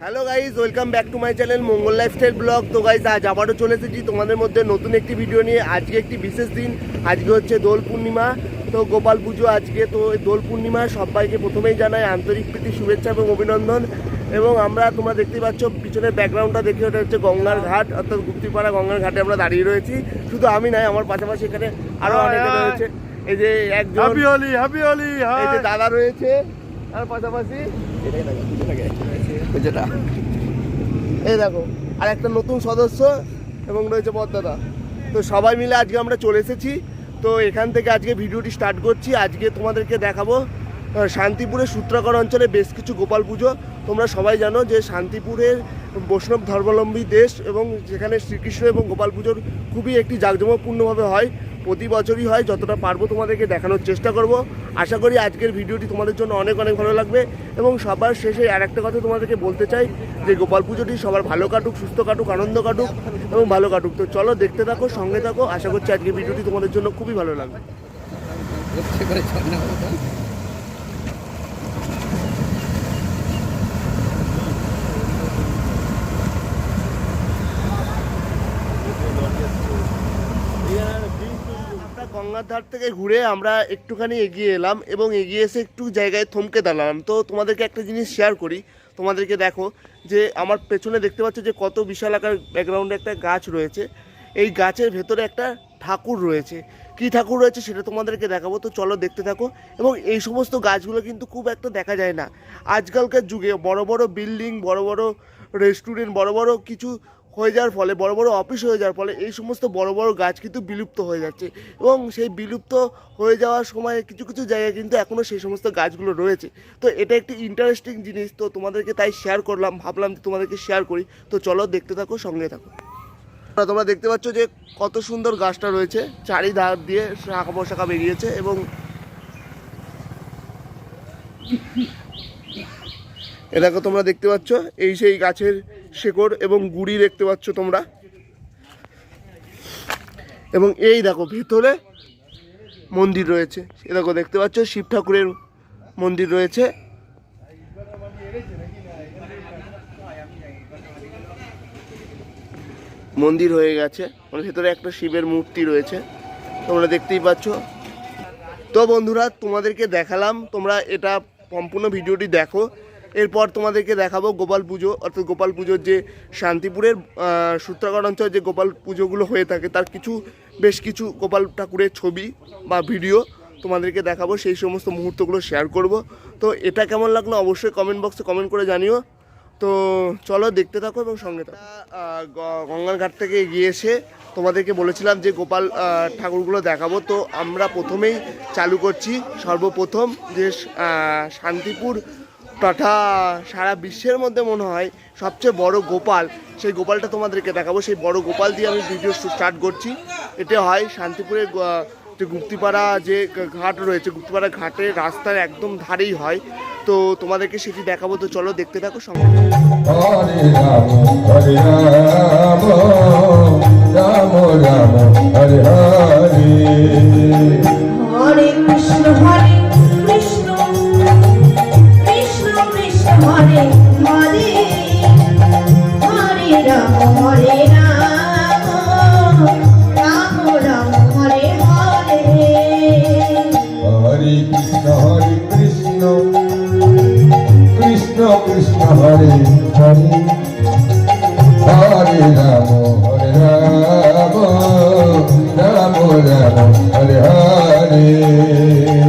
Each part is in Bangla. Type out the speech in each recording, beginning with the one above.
Hello guys welcome back to my channel Mangal lifestyle blog তো গাইজ আজ আবারও চলে এসেছি তোমাদের মধ্যে নতুন একটি ভিডিও নিয়ে। আজকে একটি বিশেষ দিন আজকে হচ্ছে দোল পূর্ণিমা। তো গোপাল পুজো আজকে তো দোল পূর্ণিমা সবাইকে প্রথমেই জানাই আন্তরিক প্রীতি শুভেচ্ছা এবং অভিনন্দন। এবং আমরা তোমরা দেখতে পাচ্ছ পিছনের ব্যাকগ্রাউন্ডটা দেখে ওটা হচ্ছে গঙ্গার ঘাট অর্থাৎ গুপ্তিপাড়া গঙ্গার ঘাটে আমরা দাঁড়িয়ে রয়েছি। শুধু আমি নাই আমার পাশাপাশি এখানে আরও অনেকে রয়েছে। এই যে একজন এই যে দাদা রয়েছে। আর পাশাপাশি এই দেখো আর একটা নতুন সদস্য এবং রয়েছে পদ্মাদা তো সবাই মিলে আজকে আমরা চলে এসেছি। তো এখান থেকে আজকে ভিডিওটি স্টার্ট করছি। আজকে তোমাদেরকে দেখাবো শান্তিপুরের সূত্রাকর অঞ্চলে বেশ কিছু গোপাল পুজো। তোমরা সবাই জানো যে শান্তিপুরের বৈষ্ণব ধর্মাবলম্বী দেশ এবং যেখানে শ্রীকৃষ্ণ এবং গোপাল পুজোর খুবই একটি জাঁকজমকপূর্ণভাবে হয়। প্রতি বছরই হয়, যতটা পারব তোমাদেরকে দেখানোর চেষ্টা করব। আশা করি আজকের ভিডিওটি তোমাদের জন্য অনেক অনেক ভালো লাগবে। এবং সবার শেষে আর একটা কথা তোমাদেরকে বলতে চাই, যে গোপাল পুজোটি সবার ভালো কাটুক, সুস্থ কাটুক, আনন্দ কাটুক এবং ভালো কাটুক। তো চলো দেখতে থাকো, সঙ্গে থাকো। আশা করছি আজকের ভিডিওটি তোমাদের জন্য খুবই ভালো লাগবে আমরা গঙ্গার ধার থেকে ঘুরে আমরা একটুখানি এগিয়ে এলাম এবং এগিয়ে এসে একটু জায়গায় থমকে দাঁড়ালাম। তো তোমাদেরকে একটা জিনিস শেয়ার করি। তোমাদেরকে দেখো যে আমার পেছনে দেখতে পাচ্ছ যে কত বিশাল আকার ব্যাকগ্রাউন্ডে একটা গাছ রয়েছে। এই গাছের ভেতরে একটা ঠাকুর রয়েছে। কী ঠাকুর রয়েছে সেটা তোমাদেরকে দেখাবো। তো চলো দেখতে থাকো। এবং এই সমস্ত গাছগুলো কিন্তু খুব একটা দেখা যায় না। আজকালকার যুগে বড় বড় বিল্ডিং বড় বড় রেস্টুরেন্ট বড় বড় কিছু হয়ে যাওয়ার ফলে, বড় বড় অফিস হয়ে যাওয়ার ফলে এই সমস্ত বড় বড় গাছ কিন্তু বিলুপ্ত হয়ে যাচ্ছে। এবং সেই বিলুপ্ত হয়ে যাওয়ার সময় কিছু কিছু জায়গায় কিন্তু এখনও সেই সমস্ত গাছগুলো রয়েছে। তো এটা একটি ইন্টারেস্টিং জিনিস, তো তোমাদেরকে তাই শেয়ার করলাম, ভাবলাম যে তোমাদেরকে শেয়ার করি। তো চলো দেখতে থাকো, সঙ্গে থাকো। তোমরা দেখতে পাচ্ছ যে কত সুন্দর গাছটা রয়েছে, চারিধার দিয়ে শাখা পোশাখা বেরিয়েছে এবং এ দেখো তোমরা দেখতে পাচ্ছ, এই সেই গাছের শেকড় এবং গুড়ি দেখতে পাচ্ছ তোমরা। এবং এই দেখো, ভেতরে মন্দির রয়েছে। এ দেখো, দেখতে পাচ্ছ শিব ঠাকুরের মন্দির রয়েছে। মন্দির হয়ে গেছে। ওর ভেতরে একটা শিবের মূর্তি রয়েছে। তোমরা দেখতেই পাচ্ছ। তো বন্ধুরা, তোমাদেরকে দেখালাম। তোমরা এটা সম্পূর্ণ ভিডিওটি দেখো। এরপর তোমাদেরকে দেখাবো গোপাল পুজো, অর্থাৎ গোপাল পুজোর যে শান্তিপুরের সূত্রাগড় অঞ্চলে যে গোপাল পুজোগুলো হয়ে থাকে, তার কিছু, বেশ কিছু গোপাল ঠাকুরের ছবি বা ভিডিও তোমাদেরকে দেখাবো, সেই সমস্ত মুহূর্তগুলো শেয়ার করব। তো এটা কেমন লাগল অবশ্যই কমেন্ট বক্সে কমেন্ট করে জানিও। তো চলো দেখতে থাকো এবং সঙ্গে থাকো। গঙ্গার ঘাট থেকে এগিয়ে এসে তোমাদেরকে বলেছিলাম যে গোপাল ঠাকুরগুলো দেখাবো। তো আমরা প্রথমেই চালু করছি সর্বপ্রথম যে শান্তিপুর তথা সারা বিশ্বের মধ্যে মনে হয় সবচেয়ে বড় গোপাল। সেই গোপালটা তোমাদেরকে দেখাবো। সেই বড় গোপাল দিয়ে আমি ভিডিও স্টার্ট করছি। এটা হয় শান্তিপুরের যে গুপ্তিপাড়া যে ঘাট রয়েছে গুপ্তিপাড়া ঘাটের রাস্তার একদম ধারেই হয়। তো তোমাদেরকে সেটি দেখাবো। তো চলো দেখতে থাকো সঙ্গে রাম রাম রাম রাম হরে হরে। হরে হরে কৃষ্ণ রাম রাম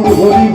হরি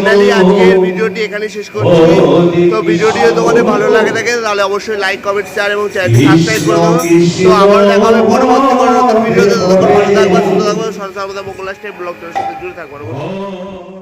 ফাইনালি আজকের ভিডিওটি এখানে শেষ করছি। তো ভিডিওটি যদি তোমাদের ভালো লাগে থাকে তাহলে অবশ্যই লাইক কমেন্ট শেয়ার এবং চ্যানেল সাবস্ক্রাইব করে দাও। তো আবার দেখা হবে পরবর্তী কোনো নতুন ভিডিওতে। ততক্ষণ ভালো থাকবে সুস্থ থাকবে। সরকার মধ্যে ব্লগ জুড়ে থাকব। হরে